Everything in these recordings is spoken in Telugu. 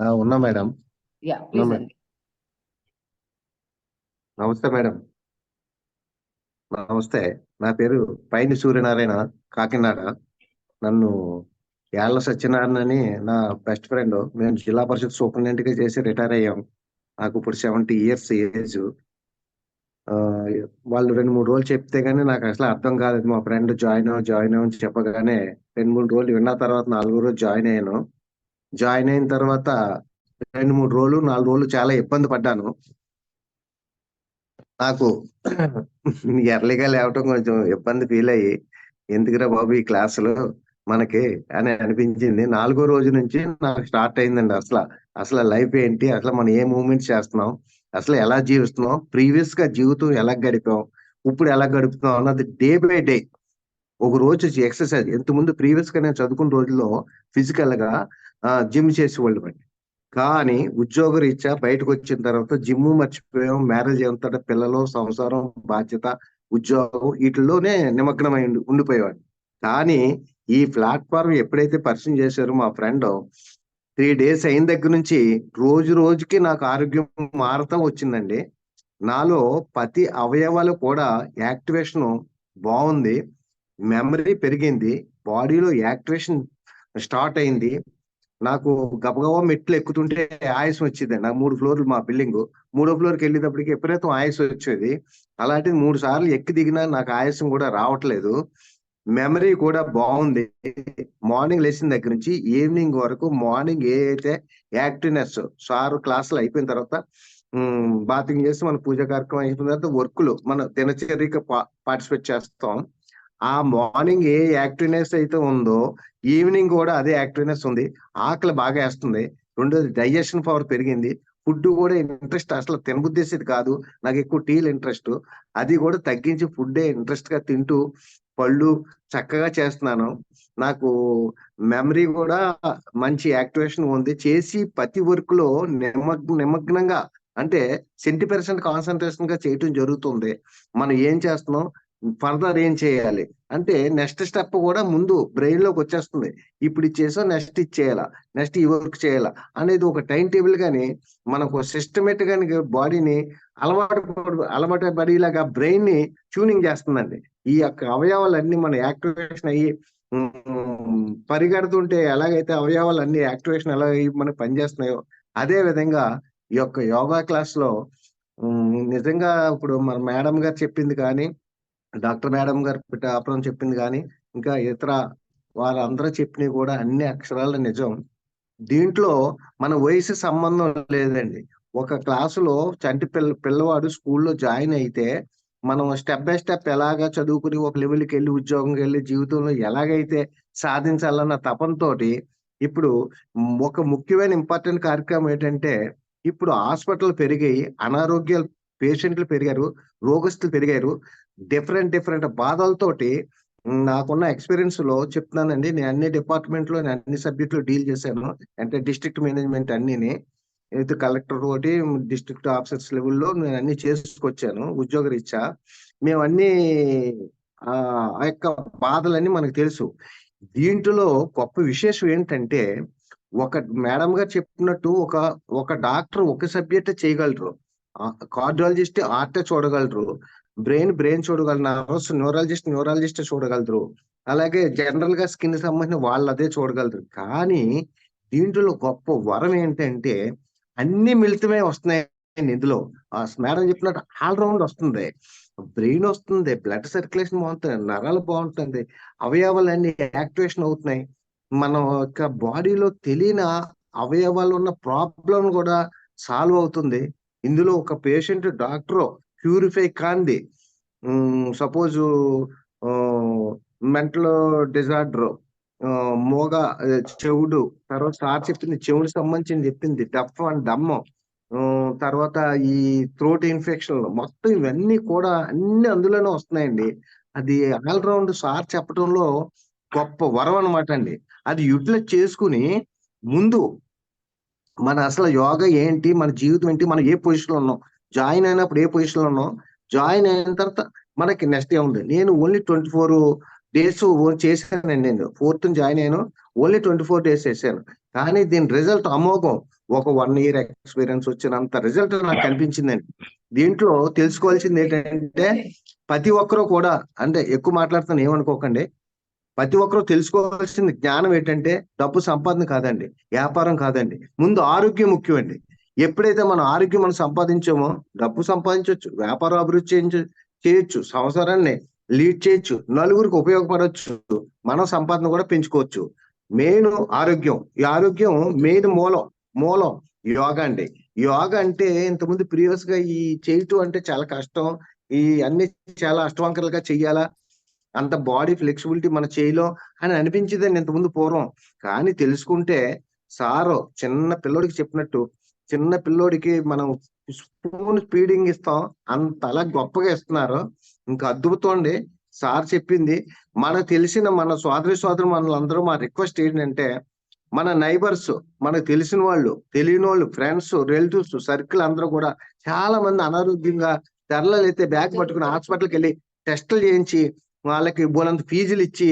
ఉన్నా మేడం. Yeah please madam. అండి నమస్తే మేడం. నమస్తే. నా పేరు పైని సూర్యనారాయణ కాకినాడ. నన్ను యాళ్ళ సత్యనారాయణ అని నా బెస్ట్ ఫ్రెండ్. మేము జిల్లా పరిషత్ సూపరింటెండెంట్గా చేసి రిటైర్ అయ్యాం. నాకు ఇప్పుడు సెవెంటీ ఇయర్స్ ఏజ్. వాళ్ళు రెండు మూడు రోజులు చెప్తే గానీ నాకు అసలు అర్థం కాలేదు. మా ఫ్రెండ్ జాయిన్ అవ్వ జాయిన్ అవ్వని చెప్పగానే రెండు మూడు రోజులు విన్న తర్వాత నాలుగో రోజు జాయిన్ అయ్యాను. జాయిన్ అయిన తర్వాత రెండు మూడు రోజులు నాలుగు రోజులు చాలా ఇబ్బంది పడ్డాను. నాకు ఎర్లీగా లేవటం కొంచెం ఇబ్బంది ఫీల్ అయ్యి ఎందుకురా బాబు ఈ క్లాసులు మనకి? అని అనిపించింది. నాలుగో రోజు నుంచి నాకు స్టార్ట్ అయిందండి అసలు. అసలు లైఫ్ ఏంటి? అసలు మనం ఏ మూమెంట్స్ చేస్తున్నాం? అసలు ఎలా జీవిస్తున్నాం? ప్రీవియస్గా జీవితం ఎలా గడిపాం? ఇప్పుడు ఎలా గడుపుతున్నాం? అన్నది డే బై డే. ఒక రోజు ఎక్సర్సైజ్ ఇంతకుముందు ప్రీవియస్గా నేను చదువుకున్న రోజుల్లో ఫిజికల్గా జిమ్ చేసేవాళ్ళు అండి కానీ ఉద్యోగ రీత్యా బయటకు వచ్చిన తర్వాత జిమ్ మర్చిపోయాం మ్యారేజ్ అయిన పిల్లలు సంసారం బాధ్యత ఉద్యోగం వీటిల్లోనే నిమగ్నమై ఉండిపోయేవాడిని కానీ ఈ ప్లాట్ఫామ్ ఎప్పుడైతే పరిచయం చేశారో మా ఫ్రెండ్ త్రీ డేస్ అయిన దగ్గర నుంచి రోజు రోజుకి నాకు ఆరోగ్యం మారుతా వచ్చిందండి. నాలో ప్రతి అవయవాలు కూడా యాక్టివేషన్ బాగుంది మెమరీ పెరిగింది బాడీలో యాక్టివేషన్ స్టార్ట్ అయింది. నాకు గబగబా మెట్లు ఎక్కుతుంటే ఆయాసం వచ్చింది. నాకు మూడు ఫ్లోర్లు మా బిల్డింగ్. మూడో ఫ్లోర్కి వెళ్ళేటప్పటికి ఎప్పుడైతే ఆయాసం వచ్చేది అలాంటిది మూడు సార్లు ఎక్కి దిగినా నాకు ఆయాసం కూడా రావట్లేదు. మెమరీ కూడా బాగుంది. మార్నింగ్ లేచిన దగ్గర నుంచి ఈవినింగ్ వరకు మార్నింగ్ ఏ అయితే యాక్టివ్నెస్ సార్ క్లాసులు అయిపోయిన తర్వాత బాతింగ్ చేసి మన పూజ కార్యక్రమం అయిపోయిన తర్వాత వర్క్లు మన దినచర్యకి పార్టిసిపేట్ చేస్తాం. ఆ మార్నింగ్ ఏ యాక్టివ్నెస్ అయితే ఉందో ఈవినింగ్ కూడా అదే యాక్టివ్నెస్ ఉంది. ఆకలి బాగా వేస్తుంది. రెండోది డైజెషన్ పవర్ పెరిగింది. ఫుడ్ కూడా ఇంట్రెస్ట్ అసలు తినబుద్దేసేది కాదు. నాకు ఎక్కువ టీలు ఇంట్రెస్ట్. అది కూడా తగ్గించి ఫుడ్డే ఇంట్రెస్ట్గా తింటూ పళ్ళు చక్కగా చేస్తున్నాను. నాకు మెమరీ కూడా మంచి యాక్టివేషన్ ఉంది. చేసి ప్రతి వర్క్లో నిమగ్ నిమగ్నంగా అంటే సెంటీ పర్సెంట్ కాన్సన్ట్రేషన్గా చేయటం జరుగుతుంది. మనం ఏం చేస్తున్నాం? ఫర్దర్ ఏం చేయాలి? అంటే నెక్స్ట్ స్టెప్ కూడా ముందు బ్రెయిన్లోకి వచ్చేస్తుంది. ఇప్పుడు ఇచ్చేసో నెక్స్ట్ ఇచ్చేయాలా నెక్స్ట్ ఈ వర్క్ చేయాలా? అనేది ఒక టైం టేబుల్ గాని మనకు సిస్టమేటిక్గా బాడీని అలవాటు అలవాటు పడేలాగా బ్రెయిన్ని ట్యూనింగ్ చేస్తుందండి. ఈ యొక్క అవయవాలన్నీ మన యాక్టివేషన్ అయ్యి పరిగెడుతుంటే ఎలాగైతే అవయవాలన్నీ యాక్టివేషన్ ఎలా అయ్యి మనకు పనిచేస్తున్నాయో అదే విధంగా ఈ యొక్క యోగా క్లాస్లో నిజంగా ఇప్పుడు మన మేడం గారు చెప్పింది కానీ డాక్టర్ మేడం గారు అప్పుడు చెప్పింది కానీ ఇంకా ఇతర వారందరూ చెప్పినవి కూడా అన్ని అక్షరాల నిజం. దీంట్లో మన వయసు సంబంధం లేదండి. ఒక క్లాసులో చంటి పిల్ల పిల్లవాడు స్కూల్లో జాయిన్ అయితే మనం స్టెప్ బై స్టెప్ ఎలాగా చదువుకుని ఒక లెవెల్కి వెళ్ళి ఉద్యోగంకి వెళ్ళి జీవితంలో ఎలాగైతే సాధించాలన్న తపంతోటి ఇప్పుడు ఒక ముఖ్యమైన ఇంపార్టెంట్ కార్యక్రమం ఏంటంటే ఇప్పుడు హాస్పిటల్ పెరిగి అనారోగ్యాలు పేషెంట్లు పెరిగారు రోగస్తులు పెరిగారు. డిఫరెంట్ డిఫరెంట్ బాధలతోటి నాకున్న ఎక్స్పీరియన్స్లో చెప్తున్నానండి. నేను అన్ని డిపార్ట్మెంట్లో నేను అన్ని సబ్జెక్టులు డీల్ చేశాను. అంటే డిస్ట్రిక్ట్ మేనేజ్మెంట్ అన్నిని. ఇది కలెక్టర్ తోటి డిస్ట్రిక్ట్ ఆఫీసర్స్ లెవెల్లో నేను అన్ని చేసుకొచ్చాను ఉద్యోగ రీత్యా మేము అన్ని ఆ ఆ యొక్క బాధలన్నీ మనకు తెలుసు. దీంట్లో గొప్ప విశేషం ఏంటంటే ఒక మేడం గారు చెప్పినట్టు ఒక ఒక డాక్టర్ ఒక సబ్జెక్ట్ చేయగలరు. కార్డియాలజిస్ట్ ఆర్టే చూడగలరు. బ్రెయిన్ బ్రెయిన్ చూడగలరు నర్వస్ న్యూరాలజిస్ట్ న్యూరాలజిస్ట్ చూడగలరు. అలాగే జనరల్గా స్కిన్ సంబంధించిన వాళ్ళు అదే చూడగలరు. కానీ దీంట్లో గొప్ప వరం ఏంటంటే అన్ని మిళితమే వస్తున్నాయి ఇందులో. ఆ మేడం చెప్పినట్టు ఆల్ రౌండ్ వస్తుంది. బ్రెయిన్ వస్తుంది బ్లడ్ సర్క్యులేషన్ బాగుంటుంది నరాలు బాగుంటుంది అవయవాలన్నీ యాక్టివేషన్ అవుతున్నాయి. మన యొక్క బాడీలో తెలియని అవయవాలు ఉన్న ప్రాబ్లం కూడా సాల్వ్ అవుతుంది. ఇందులో ఒక పేషెంట్ డాక్టర్ ప్యూరిఫై కాంది. సపోజ్ మెంటల్ డిజార్డర్ మోగ చెవుడు తర్వాత సార్ చెప్పింది చెవుడు సంబంధించింది చెప్పింది డఫ్ అండ్ డమ్. తర్వాత ఈ థ్రోట్ ఇన్ఫెక్షన్ మొత్తం ఇవన్నీ కూడా అన్ని అందులోనే వస్తున్నాయండి. అది ఆల్ రౌండ్ సార్ చెప్పడంలో గొప్ప వరం అనమాట అండి. అది యూటిలైజ్ చేసుకుని ముందు మన అసలు యోగా ఏంటి? మన జీవితం ఏంటి? మనం ఏ పొజిషన్లో ఉన్నాం? జాయిన్ అయినప్పుడు ఏ పొజిషన్లో ఉన్నాం? జాయిన్ అయిన తర్వాత మనకి నెక్స్ట్ ఏముంది? నేను ఓన్లీ ట్వంటీ ఫోర్ డేస్ చేశానండి నేను. ఫోర్త్ జాయిన్ అయ్యాను. ఓన్లీ ట్వంటీ ఫోర్ డేస్ చేశాను. కానీ దీని రిజల్ట్ అమోఘం. ఒక వన్ ఇయర్ ఎక్స్పీరియన్స్ వచ్చినంత రిజల్ట్ నాకు కనిపించిందండి. దీంట్లో తెలుసుకోవాల్సింది ఏంటంటే ప్రతి ఒక్కరూ కూడా అంటే ఎక్కువ మాట్లాడుతాను ఏమనుకోకండి. ప్రతి ఒక్కరూ తెలుసుకోవాల్సిన జ్ఞానం ఏంటంటే డబ్బు సంపాదన కాదండి వ్యాపారం కాదండి. ముందు ఆరోగ్యం ముఖ్యం అండి ఎప్పుడైతే మనం ఆరోగ్యం మనం సంపాదించామో డబ్బు సంపాదించవచ్చు వ్యాపారం అభివృద్ధి చేయించ చేయొచ్చు సంవత్సరాన్ని లీడ్ చేయొచ్చు నలుగురికి ఉపయోగపడవచ్చు మన సంపాదన కూడా పెంచుకోవచ్చు. మెయిన్ ఆరోగ్యం ఈ ఆరోగ్యం మెయిన్ మూలం మూలం యోగా అండి. యోగా అంటే ఇంతకుముందు ప్రీవియస్గా ఈ చేయటం అంటే చాలా కష్టం ఈ అన్ని చాలా అష్టవంకరలుగా చెయ్యాలా అంత బాడీ ఫ్లెక్సిబిలిటీ మన చేయలో అని అనిపించేదండి ఇంతకుముందు పూర్వం. కానీ తెలుసుకుంటే సారు చిన్న పిల్లోడికి చెప్పినట్టు చిన్న పిల్లోడికి మనం స్పూన్ స్పీడింగ్ ఇస్తాం అంతలా గొప్పగా ఇస్తున్నారు. ఇంకా అద్భుతం అండి సార్ చెప్పింది. మనకు తెలిసిన మన సోదరి సోదరు మనలందరూ మా రిక్వెస్ట్ ఏంటంటే మన నైబర్స్ మనకు తెలిసిన వాళ్ళు తెలియని వాళ్ళు ఫ్రెండ్స్ రిలేటివ్స్ సర్కిల్ అందరూ కూడా చాలా మంది అనారోగ్యంగా తెరలలు అయితే బ్యాగ్ పట్టుకుని హాస్పిటల్కి వెళ్ళి టెస్టులు చేయించి వాళ్ళకి బోలంత ఫీజులు ఇచ్చి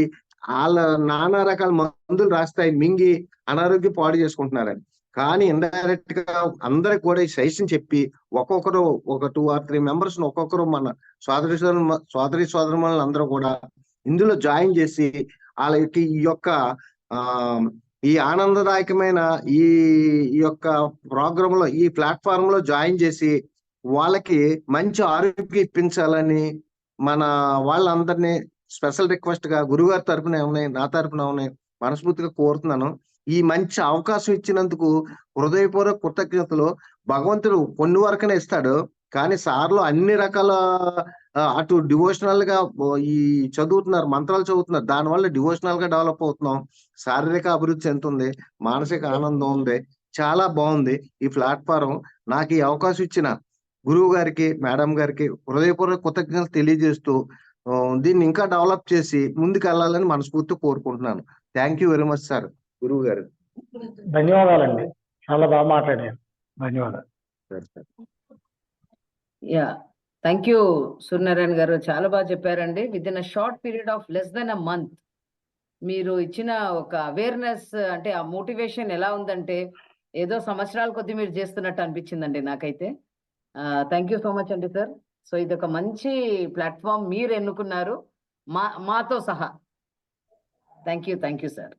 వాళ్ళ నానా రకాల మందులు రాస్తాయి మింగి అనారోగ్యం పాడు చేసుకుంటున్నారని. కానీ ఇండైరెక్ట్గా అందరికి కూడా ఈ సజెషన్ చెప్పి ఒక్కొక్కరు ఒక టూ ఆర్ త్రీ మెంబర్స్ ఒక్కొక్కరు మన సోదరి సోదరు సోదరి సోదరుమణులు అందరూ కూడా ఇందులో జాయిన్ చేసి వాళ్ళకి ఈ యొక్క ఆ ఈ ఆనందదాయకమైన ఈ ఈ యొక్క ప్రోగ్రామ్లో ఈ ప్లాట్ఫామ్లో జాయిన్ చేసి వాళ్ళకి మంచి ఆరోగ్యం ఇప్పించాలని మన వాళ్ళందరినీ స్పెషల్ రిక్వెస్ట్గా గురుగారి తరపున ఉన్నాయి నా తరపున ఉన్నాయి మనస్ఫూర్తిగా కోరుతున్నాను. ఈ మంచి అవకాశం ఇచ్చినందుకు హృదయపూర్వక కృతజ్ఞతలు. భగవంతుడు కొన్ని వరకునే ఇస్తాడు. కానీ సార్లు అన్ని రకాల అటు డివోషనల్గా ఈ చదువుతున్నారు మంత్రాలు చదువుతున్నారు. దానివల్ల డివోషనల్గా డెవలప్ అవుతున్నాం. శారీరక అభివృద్ధి చెందుతుంది. మానసిక ఆనందం ఉంది. చాలా బాగుంది ఈ ప్లాట్ఫారం. నాకు ఈ అవకాశం ఇచ్చిన గురువు గారికి మేడం గారికి హృదయపూర్వక కృతజ్ఞతలు తెలియజేస్తూ దీన్ని ఇంకా డెవలప్ చేసి ముందుకు వెళ్ళాలని మనస్ఫూర్తిగా కోరుకుంటున్నాను. Thank you very much sir గురువు గారు. ధన్యవాదాలండి. చాలా బాగా మాట్లాడారు. ధన్యవాదాలు. సరే సార్. యా థ్యాంక్ యూ సూర్యనారాయణ గారు. చాలా బాగా చెప్పారండి. With in a short period of less than a month మీరు ఇచ్చిన ఒక అవేర్నెస్ అంటే ఆ మోటివేషన్ ఎలా ఉందంటే ఏదో సంవత్సరాల కొద్దీ మీరు చేస్తున్నట్టు అనిపించిందండి నాకైతే. థ్యాంక్ యూ సో మచ్ అండి సార్ సో ఇది ఒక మంచి ప్లాట్ఫామ్ మీరు ఎన్నుకున్నారు. మా మాతో సహా. Thank you thank you sir